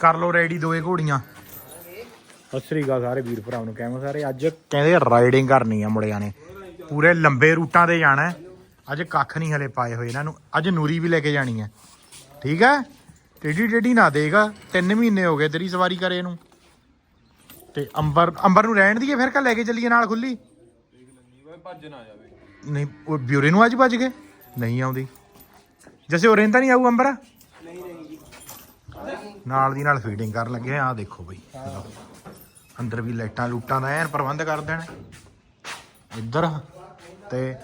ਕਰ ਲੋ ਰੈਡੀ ਦੋਏ ਘੋੜੀਆਂ। ਸਤਿ ਸ੍ਰੀ ਅਕਾਲ ਸਾਰੇ ਵੀਰ ਭਰਾਵਾਂ ਨੂੰ ਕਹਿੰਦੇ ਸਾਰੇ? ਅੱਜ ਕਹਿੰਦੇ ਰਾਈਡਿੰਗ ਕਰਨੀ ਆ ਮੁੰਡਿਆਂ ਨੇ। ਪੂਰੇ ਲੰਬੇ ਰੂਟਾਂ ਤੇ ਜਾਣਾ। ਅੱਜ ਕੱਖ ਨਹੀਂ ਹਲੇ ਪਾਏ ਹੋਏ ਇਹਨਾਂ ਨੂੰ। ਅੱਜ ਨੂਰੀ ਵੀ ਲੈ ਕੇ ਜਾਣੀ ਹੈ। ਠੀਕ ਹੈ? ਟੇਢੀ ਟੇਢੀ ਨਾ ਦੇਗਾ 3 ਮਹੀਨੇ ਹੋ ਗਏ ਤੇਰੀ ਸਵਾਰੀ ਕਰੇ ਨੂੰ। ਤੇ ਅੰਬਰ ਅੰਬਰ ਨੂੰ ਰਹਿਣ ਦੀਏ ਫਿਰ ਕਾ ਲੈ ਕੇ ਚੱਲੀਏ ਨਾਲ ਖੁੱਲੀ? ਭੱਜ ਨਾ ਜਾਵੇ ਨਹੀਂ ਉਹ ਬਿਊਰੇ ਨੂੰ ਅੱਜ ਭੱਜ ਗਏ? ਨਹੀਂ ਆਉਂਦੀ। ਜੈਸੇ ਉਹ ਰਹਿੰਦਾ ਨਹੀਂ ਆਊ ਅੰਬਰ? ਨਾਲ ਦੀ ਨਾਲ ਫੀਡਿੰਗ ਕਰਨ ਲੱਗੇ ਆ ਦੇਖੋ ਬਈ। ਚਲੋ। ਅੰਦਰ ਵੀ ਲਾਈਟਾਂ ਲੂਟਾਂ ਦਾ ਐਨ ਪ੍ਰਬੰਧ ਕਰ ਦੇਣ। ਇੱਧਰ, ਤੇ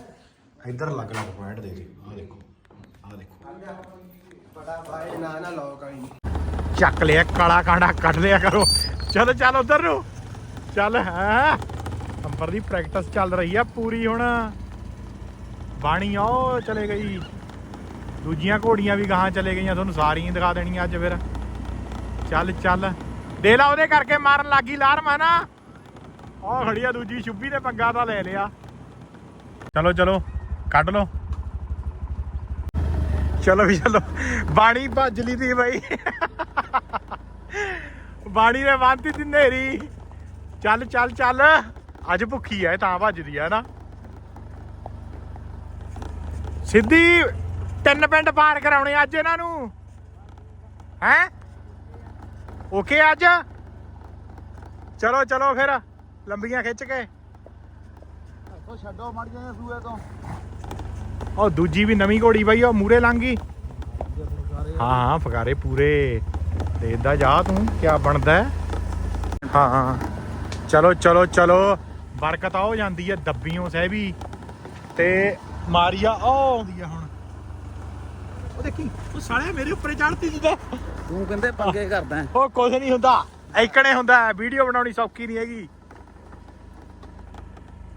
ਇੱਧਰ ਲੱਗ ਲੱਗ ਪੁਆਇੰਟ ਦੇ ਦੇ। ਆ ਦੇਖੋ ਆ ਦੇਖੋ। ਨਾ ਨਾ ਲੋਕ ਆਈ ਚੱਕ ਲਿਆ, ਕਾਲਾ ਕਾਂਡਾ ਕੱਢ ਲਿਆ ਕਰੋ। ਚਲ, ਚੱਲ ਉਧਰ ਨੂੰ। ਚੱਲ, ਹੈ। ਅੰਬਰ ਦੀ ਪ੍ਰੈਕਟਿਸ ਚੱਲ ਰਹੀ ਆ ਪੂਰੀ ਹੁਣ। ਬਾਣੀ ਉਹ ਚਲੇ ਗਈ। ਦੂਜੀਆਂ ਘੋੜੀਆਂ ਵੀ ਗਾਹਾਂ ਚਲੇ ਗਈਆਂ, ਤੁਹਾਨੂੰ ਸਾਰੀਆਂ ਹੀ ਦਿਖਾ ਦੇਣੀਆਂ ਅੱਜ ਫਿਰ। ਚੱਲ ਚੱਲ। ਦੇ ਲਾ ਉਹਦੇ ਕਰਕੇ ਮਾਰਨ ਲੱਗੀ ਲਾਰਮ ਹੈ ਨਾ ਉਹ ਖੜੀ ਆ ਦੂਜੀ ਸ਼ੁੱਭੀ ਨੇ ਪੰਗਾ ਤਾਂ ਲੈ ਲਿਆ। ਚਲੋ ਚਲੋ, ਕੱਢ ਲਓ। ਚਲੋ ਵੀ ਚਲੋ, ਬਾਣੀ ਭੱਜ ਲਈ ਤੀ ਬਾਈ। ਬਾਣੀ ਨੇ ਬੰਨਤੀ ਦੀ ਨੇਰੀ ਚੱਲ ਚੱਲ ਚੱਲ। ਅੱਜ ਭੁੱਖੀ ਐ ਤਾਂ ਭੱਜਦੀ ਐ ਨਾ ਸਿੱਧੀ ਤਿੰਨ ਪਿੰਡ ਪਾਰ ਕਰਾਉਣੇ ਅੱਜ ਇਹਨਾਂ ਨੂੰ। ਹੈ? ਓਕੇ ਅੱਜ? ਚਲੋ ਚਲੋ ਫਿਰ ਲੰਬੀਆਂ ਖਿੱਚ ਕੇ। ਇੱਥੋਂ ਛੱਡੋ ਮੜ ਜਾਏ ਸੂਏ ਤੋਂ। ਉਹ ਦੂਜੀ ਵੀ ਨਵੀਂ ਘੋੜੀ ਬਾਈ ਉਹ ਮੂਰੇ ਲੰਘ ਗਈ। ਹਾਂ ਹਾਂ ਫਗਾਰੇ ਪੂਰੇ। ਤੇ ਇਦਾਂ ਜਾ ਤੂੰ ਕੀ ਬਣਦਾ ਹੈ? ਹਾਂ ਹਾਂ। ਚਲੋ ਚਲੋ ਚਲੋ। ਬਰਕਤ ਆ ਹੋ ਜਾਂਦੀ ਹੈ ਦੱਬੀਆਂ ਸਹਿਬੀ। ਤੇ ਮਾਰੀਆ ਉਹ ਆਉਂਦੀ ਹੁਣ। ਉਹ ਦੇਖੀ ਉਹ ਸਾਲਿਆ ਮੇਰੇ ਉੱਪਰੇ ਚੜਤੀ ਸੀ ਤਾਂ ਤੂੰ ਕਹਿੰਦੇ ਪੰਗੇ ਕਰਦਾ। ਹੈ। ਉਹ ਕੁਝ ਨਹੀਂ ਹੁੰਦਾ ਐਕਣੇ ਹੁੰਦਾ ਵੀਡੀਓ ਬਣਾਉਣੀ ਸੌਖੀ ਨਹੀਂ ਹੈਗੀ।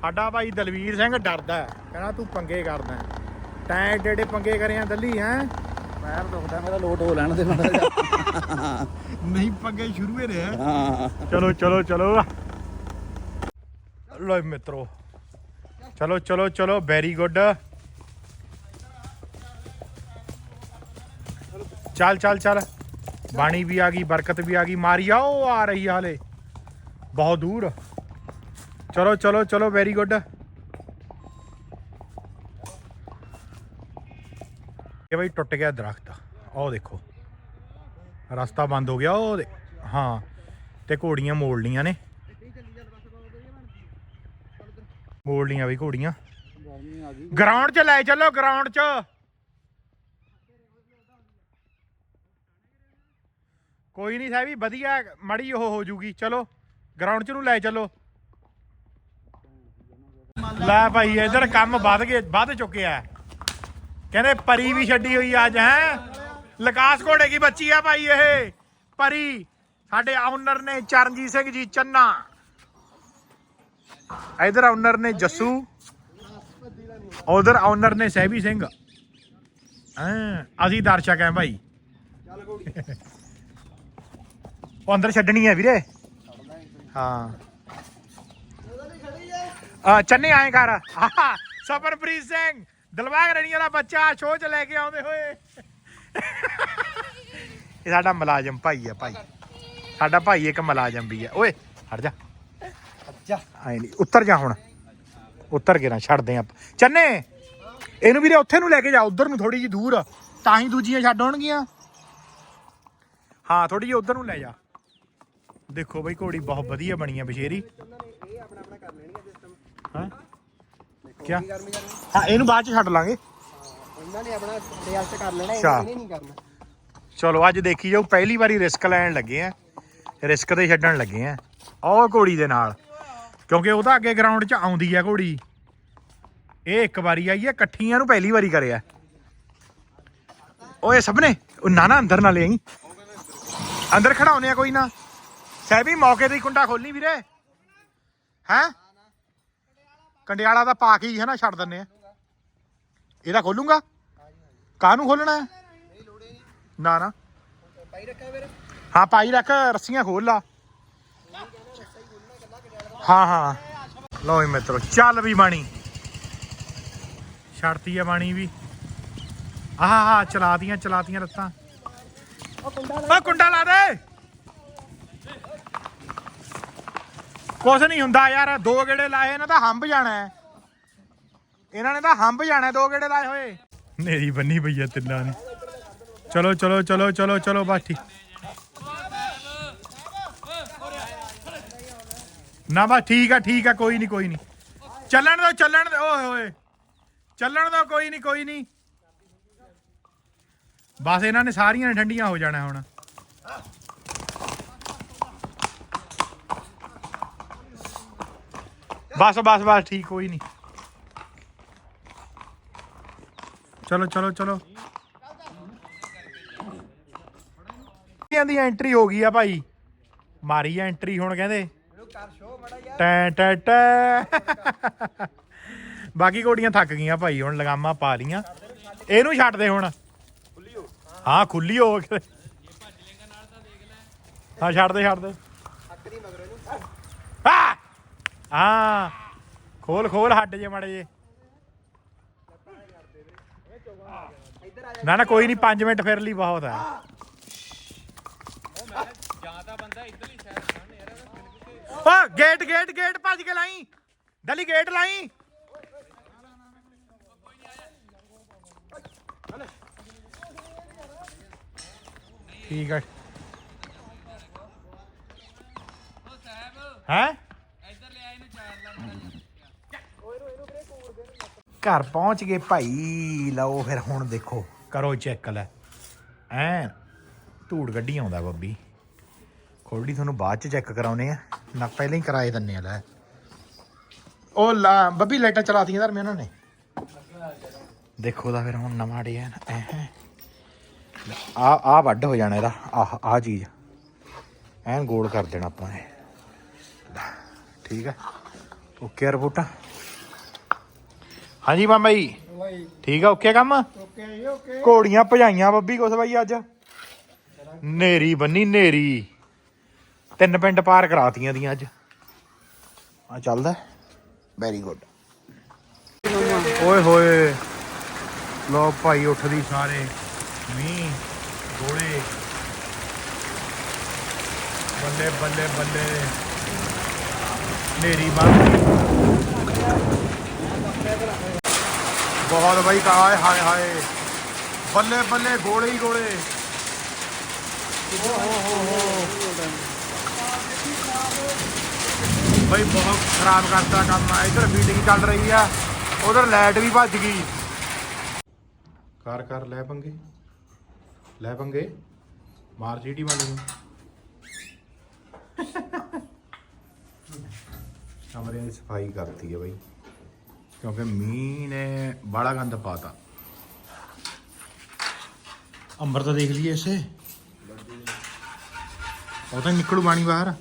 ਸਾਡਾ ਭਾਈ ਦਲਵੀਰ ਸਿੰਘ ਡਰਦਾ ਹੈ। ਕਹਿੰਦਾ ਤੂੰ ਪੰਗੇ ਕਰਦਾ ਹੈ। ਤੈਂ ਏਡੇ ਏਡੇ ਪੰਗੇ ਕਰਿਆ ਦੱਲੀ ਹੈ? ਪੈਰ ਦੁਖਦਾ ਮੇਰਾ ਲੋਟ ਹੋ ਲੈਣ ਦੇ ਮਾੜਾ ਜਿਹਾ। ਨਹੀਂ ਪੰਗੇ ਸ਼ੁਰੂ ਹੀ ਰਿਹਾ ਹਾਂ। ਚਲੋ ਚਲੋ ਚਲੋ। ਲੋ ਮਿੱਤਰੋ ਚਲੋ ਚਲੋ ਚਲੋ ਵੈਰੀ ਗੁੱਡ ਚੱਲ ਚੱਲ ਚੱਲ। ਬਾਣੀ ਵੀ ਆ ਗਈ ਬਰਕਤ ਵੀ ਆ ਗਈ। ਮਾਰੀਆ ਉਹ ਆ ਰਹੀ ਆ ਹਲੇ। ਬਹੁਤ ਦੂਰ। ਚਲੋ ਚਲੋ ਚਲੋ ਵੈਰੀ ਗੁੱਡ ਇਹ ਬਈ ਟੁੱਟ ਗਿਆ ਦਰਖਤ। ਉਹ ਦੇਖੋ। ਰਸਤਾ ਬੰਦ ਹੋ ਗਿਆ ਉਹ ਹਾਂ। ਤੇ ਘੋੜੀਆਂ ਮੋੜ ਲੀਆਂ ਨੇ ਮੋੜ ਲੀਆਂ ਵੀ ਘੋੜੀਆਂ ਗਰਾਊਂਡ 'ਚ ਲੈ ਚੱਲੋ ਗਰਾਊਂਡ 'ਚ। ਕੋਈ ਨਹੀਂ ਸਾਹਿਬ ਵਧੀਆ ਮੜੀ ਉਹ ਹੋ ਜੂਗੀ। ਚਲੋ ਗਰਾਊਂਡ 'ਚ ਨੂੰ ਲੈ ਚੱਲੋ। ਲੈ ਭਾਈ, ਇਧਰ ਕੰਮ ਵੱਧ ਗਏ, ਵੱਧ ਚੁੱਕਿਆ ਕਹਿੰਦੇ ਪਰੀ ਵੀ ਛੱਡੀ ਹੋਈ ਅੱਜ, ਹੈ? ਲਕਾਸ ਘੋੜੇ ਕੀ ਬੱਚੀ ਆ ਭਾਈ ਇਹ। ਪਰੀ, ਸਾਡੇ ਆਨਰ ਨੇ ਚਰਨਜੀਤ ਸਿੰਘ ਜੀ, ਚੰਨਾ। ਇਧਰ ਆਨਰ ਨੇ ਜੱਸੂ। ਉਧਰ ਆਨਰ ਨੇ ਸਹਿਬੀ ਸਿੰਘ। ਹਾਂ? ਅਸੀਂ ਦਰਸ਼ਕ ਹੈ ਭਾਈ। ਉਹ ਅੰਦਰ ਛੱਡਣੀ ਹੈ ਵੀਰੇ। ਹਾਂ। ਆ ਚੰਨੇ ਆਏ ਕਰ ਆਹਾ, ਸਫਰਪ੍ਰੀਤ ਸਿੰਘ ਦਲਵਾਗ ਰਣੀਆਂ ਦਾ ਬੱਚਾ ਸ਼ੋਅ ਚ ਲੈ ਕੇ ਆਉਂਦੇ ਹੋਏ। ਇਹ ਸਾਡਾ ਮੁਲਾਜ਼ਮ ਭਾਈ ਆ ਭਾਈ। ਸਾਡਾ ਭਾਈ ਇੱਕ ਮੁਲਾਜ਼ਮ ਵੀ ਹੈ ਓਏ ਹਟ ਜਾ। ਅੱਛਾ ਆਏ ਨਹੀਂ ਉੱਤਰ ਜਾ ਹੁਣ। ਉੱਤਰ ਕੇ ਨਾ ਛੱਡਦੇ ਆ ਚੰਨੇ ਇਹਨੂੰ ਵੀਰੇ ਉੱਥੇ ਨੂੰ ਲੈ ਕੇ ਜਾ ਉਧਰ ਨੂੰ ਥੋੜੀ ਜੀ ਦੂਰ। ਤਾਂ ਹੀ ਦੂਜੀਆਂ ਛੱਡ ਆਉਣਗੀਆਂ। ਹਾਂ ਥੋੜੀ ਜਿਹੀ ਉਧਰ ਨੂੰ ਲੈ ਜਾ। ਦੇਖੋ ਬਈ ਘੋੜੀ ਬਹੁਤ ਵਧੀਆ ਬਣੀ ਆ ਬਸ਼ੇਰੀ। ਇਹ ਆਪਣਾ ਆਪਣਾ ਕਰ ਲੈਣਗੇ ਸਿਸਟਮ ਹਾਂ? ਗਰਮੀ ਗਰਮੀ ਹਾਂ ਇਹਨੂੰ ਬਾਅਦ ਚ ਛੱਡ ਲਾਂਗੇ। ਉਹਨਾਂ ਨੇ ਆਪਣਾ ਰਿਜ਼ਲਟ ਕਰ ਲੈਣਾ ਅੱਛਾ। ਇਹਨੇ ਨਹੀਂ ਕਰਨਾ। ਚਲੋ ਅੱਜ ਦੇਖੀ ਜਾਓ ਪਹਿਲੀ ਵਾਰੀ ਰਿਸਕ ਲੈਣ ਲੱਗੇ ਆ। ਰਿਸਕ ਤੇ ਛੱਡਣ ਲੱਗੇ ਆ। ਉਹ ਘੋੜੀ ਦੇ ਨਾਲ। ਕਿਉਂਕਿ ਉਹਦਾ ਅੱਗੇ ਗਰਾਊਂਡ 'ਚ ਆਉਂਦੀ ਆ ਘੋੜੀ। ਇਹ ਇੱਕ ਵਾਰੀ ਆਈ ਆ ਇਕੱਠੀਆਂ ਨੂੰ ਪਹਿਲੀ ਵਾਰੀ ਕਰਿਆ। ਓਏ ਸਭ ਨੇ ਉਹ ਨਾ ਨਾ ਅੰਦਰ ਨਾ ਲੈ ਆਈ। ਅੰਦਰ ਖੜਾਉਨੇ ਆ ਕੋਈ ਨਾ। ਸਹਿਬੀ ਮੌਕੇ ਤੇ ਕੁੰਡਾ ਖੋਲਣੀ ਵੀਰੇ। ਹੈ? ਕੰਡਿਆਲਾ ਦਾ ਪਾ ਕੇ ਹੀ ਹੈ ਨਾ, ਛੱਡ ਦਿੰਨੇ ਆ। ਇਹਦਾ ਖੋਲੂੰਗਾ? ਕਾਹਨੂੰ ਖੋਲਣਾ ਨਾ ਨਾ। ਪਾਈ ਰੱਖਿਆ ਫਿਰ ਹਾਂ, ਪਾਈ ਰੱਖ, ਰੱਸੀਆਂ ਖੋਲ ਲਾ। ਹਾਂ ਹਾਂ। ਲਓ ਜੀ ਮਿੱਤਰੋ, ਚੱਲ ਵੀ ਬਾਣੀ ਛੱਡਤੀ ਆ ਬਾਣੀ ਵੀ। ਆਹ ਹਾਂ ਚਲਾਤੀਆਂ ਚਲਾਤੀਆਂ ਲੱਤਾਂ। ਉਹ ਓ ਕੁੰਡਾ ਲਾ ਦੇ। ਕੁਛ ਨਹੀਂ ਹੁੰਦਾ ਯਾਰ, ਦੋ ਗੇੜੇ ਲਾਏ, ਇਹਨਾਂ ਤਾਂ ਹੰਬ ਜਾਣਾ ਹੈ। ਇਹਨਾਂ ਨੇ ਤਾਂ ਹੰਬ ਜਾਣਾ, ਦੋ ਗੇੜੇ ਲਾਏ ਹੋਏ। ਨੇਰੀ ਬੰਨੀ ਪਈ ਹੈ ਤਿੰਨਾਂ ਨੇ। ਚਲੋ ਚਲੋ ਚਲੋ ਚਲੋ ਚਲੋ ਬਸ ਠੀਕ ਨਾ ਬਸ ਠੀਕ ਆ ਠੀਕ ਆ, ਕੋਈ ਨਹੀਂ ਕੋਈ ਨਹੀਂ। ਚੱਲਣ ਦੋ ਚੱਲਣ ਦੋ, ਓਏ ਹੋਏ ਚੱਲਣ ਦੋ, ਕੋਈ ਨਹੀਂ ਕੋਈ ਨਹੀਂ। ਬਸ ਇਹਨਾਂ ਨੇ ਸਾਰੀਆਂ ਨੇ ਠੰਡੀਆਂ ਹੋ ਜਾਣਾ ਹੁਣ। ਬਸ ਬਸ ਬਸ, ਠੀਕ, ਕੋਈ ਨਹੀਂ ਚਲੋ ਚਲੋ ਚਲੋ। ਦੀ ਐਂਟਰੀ ਹੋ ਗਈ ਆ ਭਾਈ। ਮਾਰੀ ਐਂਟਰੀ ਹੁਣ ਕਹਿੰਦੇ। ਟੈ ਟੈ ਟੈ। ਬਾਕੀ ਕੋੜੀਆਂ ਥੱਕ ਗਈਆਂ ਭਾਈ, ਹੁਣ ਲਗਾਮਾਂ ਪਾ ਲੀਆਂ ਇਹਨੂੰ ਛੱਡ ਦੇ ਹੁਣ। ਹਾਂ, ਖੁੱਲੀ ਹੋ। ਕੇ ਹਾਂ, ਛੱਡ ਦੇ ਛੱਡ ਦੇ ਹਾਂ ਹਾਂ। ਖੋਲ ਖੋਲ ਹੱਡ ਜੇ ਮੜੇ ਜੇ। ਨਾ ਨਾ, ਕੋਈ ਨਹੀਂ 5 ਮਿੰਟ ਫਿਰ ਲਈ ਬਹੁਤ ਹੈ ਓ, ਗੇਟ ਗੇਟ ਗੇਟ ਭੱਜ ਕੇ ਲਾਈ। ਦਲੀ ਗੇਟ ਲਾਈ। ਠੀਕ ਹੈ ਹੈ? ਘਰ ਪਹੁੰਚ ਗਏ ਭਾਈ। ਲਓ ਫਿਰ ਹੁਣ ਦੇਖੋ। ਕਰੋ ਚੈੱਕ ਲੈ। ਐ ਧੂੜ ਗੱਡੀ ਆਉਂਦਾ ਬੱਬੀ। ਖੋਲੜੀ ਤੁਹਾਨੂੰ ਬਾਅਦ ਚ ਚੈੱਕ ਕਰਾਉਨੇ ਆ। ਨਾ ਪਹਿਲਾਂ ਹੀ ਕਰਾਏ ਦੰਨੇ ਆ, ਲੈ। ਉਹ ਲਾ, ਬੱਬੀ ਲਾਈਟਾਂ ਚਲਾਤੀਆਂ ਧਰਮੇ ਉਹਨਾਂ ਨੇ। ਦੇਖੋ ਦਾ ਫਿਰ ਹੁਣ ਨਵਾਂ ਡਿਜ਼ਾਈਨ ਐ ਆ ਆ ਵੱਡ ਹੋ ਜਾਣਾ ਇਹਦਾ। ਆਹ ਆ ਚੀਜ਼। ਐਨ ਗੋਲ ਕਰ ਦੇਣਾ ਆਪਾਂ ਨੇ। ਠੀਕ ਹੈ ਓਕੇ ਰਿਪੋਰਟਾਂ। ਹਾਂਜੀ ਮਾਮਾ ਜੀ। ਠੀਕ ਆ ਓਕੇ ਕੰਮ? ਘੋੜੀਆਂ ਭਜਾਈਆਂ ਬੱਬੀ ਕੁਛ ਬਾਈ ਅੱਜ। ਨੇਰੀ ਬੰਨੀ ਨੇਰੀ। ਤਿੰਨ ਪਿੰਡ ਪਾਰ ਕਰਾਤੀਆਂ ਦੀਆਂ ਅੱਜ। ਆ ਚੱਲਦਾ। ਵੈਰੀ ਗੁੱਡ ਓਏ ਹੋਏ। ਲੋ ਭਾਈ ਉੱਠਦੀ ਸਾਰੇ। ਮੀਂਹ ਗੋਲੇ। ਬੱਲੇ ਬੱਲੇ ਬੱਲੇ। ਨੇਰੀ ਬੰਦ ਬਹੁਤ ਬਾਈ ਕਾਏ ਹਾਏ ਹਾਏ। ਬੱਲੇ ਬੱਲੇ ਗੋਲੇ ਹੀ ਗੋਲੇ। ਓ ਹੋ ਹੋ ਹੋ ਬਈ ਬਹੁਤ ਖਰਾਬ ਕਰਤਾ ਕੰਮ ਆ। ਇਧਰ ਮੀਟਿੰਗ ਚੱਲ ਰਹੀ ਆ। ਉਧਰ ਲਾਈਟ ਵੀ ਭੱਜ ਗਈ। ਕਰ ਕਰ ਲੈ ਪੰਗੇ। ਲੈ ਪੰਗੇ। ਮਾਰ ਜੀਟੀ ਵਾਲੇ ਨੂੰ। ਕਮਰੇ ਦੀ ਸਫ਼ਾਈ ਕਰਤੀ ਹੈ ਬਈ। ਕਿਉਂਕਿ ਮੀਂਹ ਨੇ ਬੜਾ ਗੰਦ ਪਾਤਾ। ਅੰਬਰ ਤਾਂ ਦੇਖ ਲਈਏ ਇਸੇ। ਉਹ ਤਾਂ ਨਿਕਲੂ ਬਾਣੀ ਬਾਹਰ।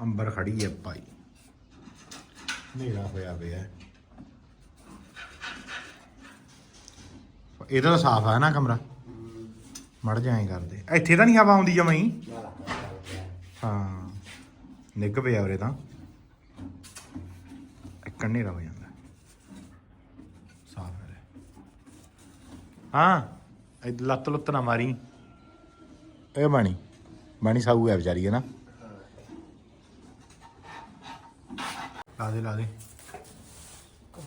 ਅੰਬਰ ਖੜੀ ਹੈ ਭਾਈ। ਹਨੇਰਾ ਹੋਇਆ ਪਿਆ। ਇਹਦਾ ਤਾਂ ਸਾਫ਼ ਹੈ ਨਾ ਕਮਰਾ। ਮੜ ਜਾਏ ਕਰਦੇ। ਇੱਥੇ ਤਾਂ ਨਹੀਂ ਹਵਾ ਆਉਂਦੀ ਜਮਾਂ ਹੀ। ਹਾਂ ਨਿੱਘ ਪਿਆ ਉਰੇ ਤਾਂ। ਇੱਕ ਹਨੇਰਾ ਹੋ ਜਾਂਦਾ। ਸਾਫ਼ ਹੈ ਹਾਂ ਇਹ ਲੱਤ ਲੁੱਤ ਨਾ ਮਾਰੀ। ਇਹ ਬਾਣੀ ਬਾਣੀ ਸਾਊ ਹੈ ਵਿਚਾਰੀ ਹੈ ਨਾ? ਲਾ ਦੇ ਲਾ ਦੇ।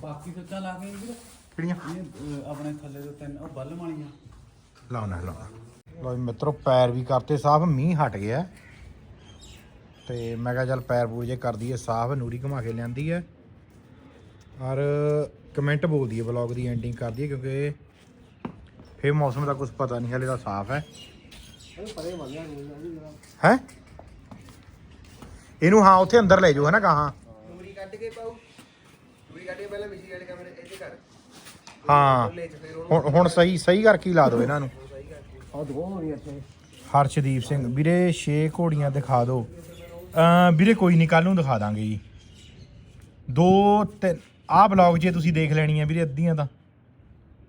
ਬਾਕੀ ਸੱਚਾ ਲਾ ਕੇ ਵੀਰ ਕਿਹੜੀਆਂ? ਇਹ ਅਹ, ਆਪਣੇ ਥੱਲੇ ਤੋਂ ਤਿੰਨ ਉਹ ਬੱਲ ਮਾਲੀਆਂ ਲਾਉਣਾ ਲਾਉਣਾ ਲੋ ਮਿੱਤਰੋ, ਪੈਰ ਵੀ ਕਰਤੇ ਸਾਫ਼, ਮੀਂਹ ਹਟ ਗਿਆ। ਤੇ ਮੈਂ ਕਿਹਾ ਚੱਲ ਪੈਰ ਪੂਰ ਜੇ ਕਰ ਦਈਏ ਸਾਫ਼, ਨੂਰੀ ਘੁਮਾ ਕੇ ਲਿਆਂਦੀ ਹੈ ਔਰ ਕਮੈਂਟ ਬੋਲ ਦਈਏ ਵਲੌਗ ਦੀ ਐਂਡਿੰਗ ਕਰਦੀ ਹੈ ਕਿਉਂਕਿ ਫੇਰ ਮੌਸਮ ਦਾ ਕੁਝ ਪਤਾ ਨਹੀਂ, ਹਲੇ ਤਾਂ ਸਾਫ਼ ਹੈ। ਹੈ? ਇਹਨੂੰ ਹਾਂ, ਉੱਥੇ ਅੰਦਰ ਲੈ ਜਾਓ, ਹੈ ਨਾ ਕਹਾਂ ਨੂਰੀ ਕੱਢ ਕੇ ਪਾਉ ਨੂਰੀ ਕੱਢ ਕੇ ਪਹਿਲਾਂ ਮਿਸ਼ਰੀ ਵਾਲੇ ਕਮਰੇ ਇੱਥੇ ਕਰ। ਹਾਂ। ਹੁਣ ਹੁਣ ਸਹੀ ਸਹੀ ਕਰਕੇ ਹੀ ਲਾ ਦਿਓ ਇਹਨਾਂ ਨੂੰ? ਆ ਦੋ ਹੋਣੀ ਇੱਥੇ ਹਰਸ਼ਦੀਪ ਸਿੰਘ। ਵੀਰੇ 6 ਘੋੜੀਆਂ ਦਿਖਾ ਦਿਓ। ਅਮ ਵੀਰੇ, ਕੋਈ ਨਹੀਂ ਕੱਲ ਨੂੰ ਦਿਖਾ ਦਾਂਗੇ ਜੀ। ਦੋ, ਤਿੰਨ। ਆਹ ਬਲੌਗ ਜੇ ਤੁਸੀਂ ਦੇਖ ਲੈਣੀ ਆ ਵੀਰੇ ਅੱਧੀਆਂ ਤਾਂ।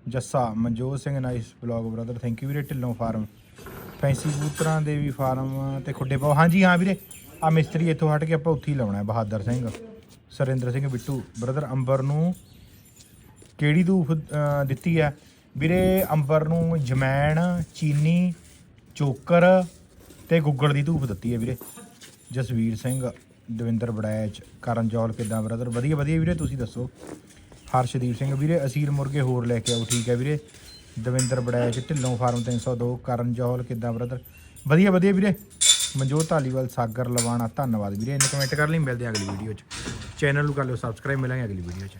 Jassa, Manjot Singh nice blog brother thank you ਵੀਰੇ, ਢਿੱਲੋਂ ਫਾਰਮ ਫੈਂਸੀ ਕਬੂਤਰਾਂ ਦੇ ਵੀ ਫਾਰਮ ਤੇ ਖੁੱਡੇ ਪਾਓ ਹਾਂਜੀ, ਹਾਂ ਵੀਰੇ। ਆ ਮਿਸਤਰੀ ਇੱਥੋਂ ਹਟ ਕੇ ਆਪਾਂ ਉੱਥੇ ਹੀ ਲਾਉਣਾ ਹੈ, ਬਹਾਦਰ ਸਿੰਘ। ਸਰਿੰਦਰ ਸਿੰਘ ਬਿੱਟੂ। ਬ੍ਰਦਰ ਅੰਬਰ ਨੂੰ ਕਿਹੜੀ ਧੂਫ ਦਿੱਤੀ ਹੈ? ਵੀਰੇ, ਅੰਬਰ ਨੂੰ ਜਮੈਣ, ਚੀਨੀ, ਚੋਕਰ ਤੇ ਗੁੱਗਲ ਦੀ ਧੂਫ ਦਿੱਤੀ ਹੈ ਵੀਰੇ। ਜਸਵੀਰ ਸਿੰਘ, ਦਵਿੰਦਰ ਬੜੈਚ ਕਰਨ ਜੌਲ ਕਿਦਾਂ ਬ੍ਰਦਰ ਵਧੀਆ ਵਧੀਆ ਵੀਰੇ, ਤੁਸੀਂ ਦੱਸੋ। ਹਰਸ਼ਦੀਪ ਸਿੰਘ, ਵੀਰੇ ਅਸੀਲ ਮੁਰਗੇ ਹੋਰ ਲੈ ਕੇ ਆਓ, ਠੀਕ ਹੈ ਵੀਰੇ। ਦਵਿੰਦਰ ਬੜੈਚ ਢਿੱਲੋਂ ਫਾਰਮ 302 ਕਰਨ ਜੌਲ ਕਿਦਾਂ ਬ੍ਰਦਰ ਵਧੀਆ ਵਧੀਆ ਵੀਰੇ। ਮਨਜੋਤ ਧਾਲੀਵਾਲ, ਸਾਗਰ ਲਵਾਣਾ, ਧੰਨਵਾਦ ਵੀਰੇ। ਇਹਨੇ ਕਮੈਂਟ ਕਰ ਲਈ, ਮਿਲਦੇ ਆ ਅਗਲੀ ਵੀਡੀਓ 'ਚ। ਚੈਨਲ ਨੂੰ ਕਰ ਲਿਓ ਸਬਸਕ੍ਰਾਈਬ ਮਿਲਾਂਗੇ ਅਗਲੀ ਵੀਡੀਓ 'ਚ।